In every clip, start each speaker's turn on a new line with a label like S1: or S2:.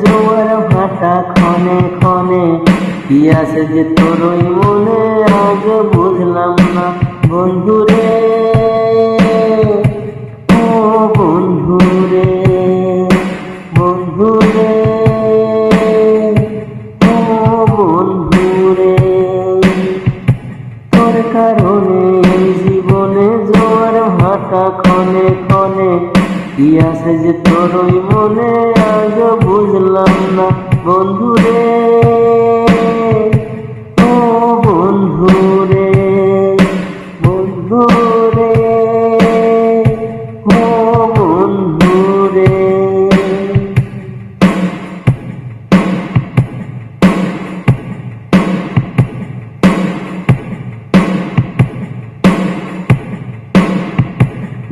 S1: জোয়ার ভাটা ক্ষণে ক্ষণে। কি আছে যে তোর ওই মনে, আজ বুঝলাম না বন্ধুরে। ও বন্ধুরে বন্ধুরে। ও বন্ধুরে, তোর কারণে জীবনে জোয়ার ভাটা কি আছে যে তোর ওই মনে? আজ বুঝলাম না বন্ধুরে।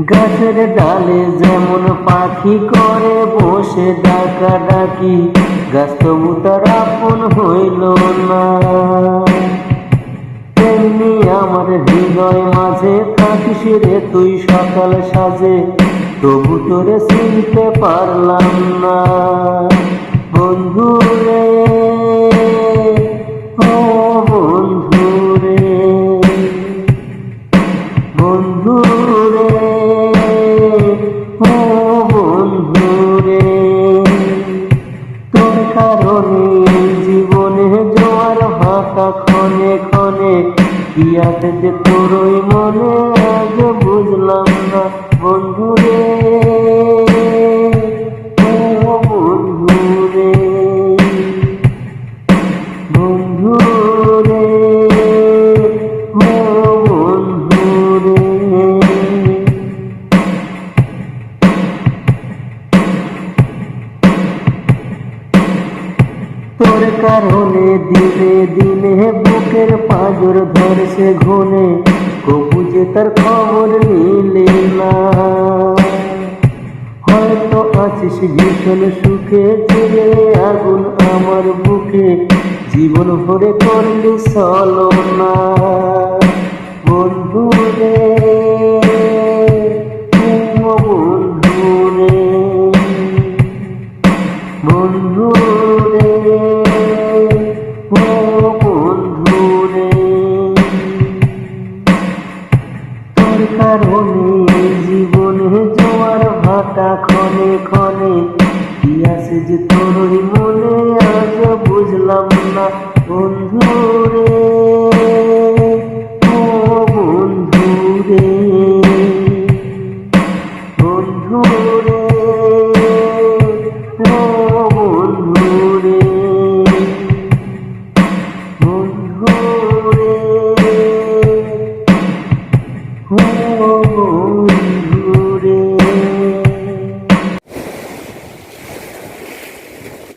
S1: গাছের ডালে যেমন পাখি করে বসে ডাকা ডাকি গাছ তবু তার আপন হইল না। তেমনি আমার হৃদয় মাঝে থাকিস রে তুই সকাল সাজে, তবু তোরে চিনতে পারলাম না। বন্ধু রে, ও বন্ধু রে, বন্ধু কি আছে যে তোর মনে আজ বুঝলাম না বন্ধু রে ও বন্ধু রে বন্ধু রে ও বন্ধু রে তোর কারণে দিনে দিনে বুকের পাঁজর ধরছে ঘনে কবু যে তার খবর নিলে না। হয়তো আছিস ভীষণ সুখে চিরে আগুন আমার বুকে, জীবন ভরে করলি চলো না। বন্ধু রে বন্ধু রে বন্ধু রে কাটা ক্ষণে ক্ষণে কি যে তোরই মনে আজ বুঝলাম না বন্ধু রে ও বন্ধু রে বন্ধু রে ও বন্ধু রে বন্ধু রে ও বন্ধু